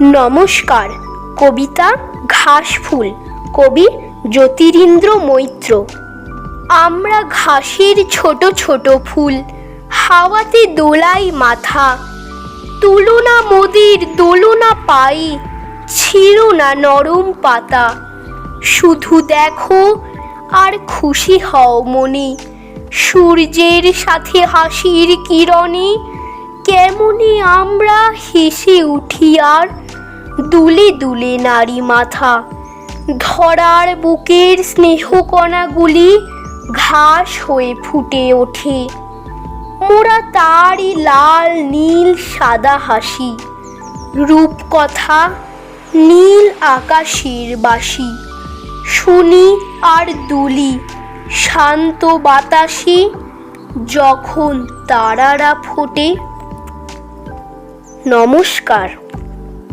নমস্কার। কবিতা ঘাসফুল। কবি জ্যোতিরিন্দ্র মৈত্র। আমরা ঘাসের ছোট ছোট ফুল, হাওয়াতে দোলাই মাথা। তুলনা মোদির দোলনা পাই ছিল না নরম পাতা। শুধু দেখো আর খুশি হও মনে। সূর্যের সাথে হাসির কিরণে, কেমনে আমরা হেসে উঠি আর দুলে দুলে নারী মাথা। ধরার বুকের স্নেহকণাগুলি ঘাস হয়ে ফুটে ওঠে। মোরা তারই লাল, নীল, সাদা হাসি। রূপকথা নীল আকাশের বাসি। শুনি আর দুলি শান্ত বাতাসে যখন তারারা ফোটে। নমস্কার।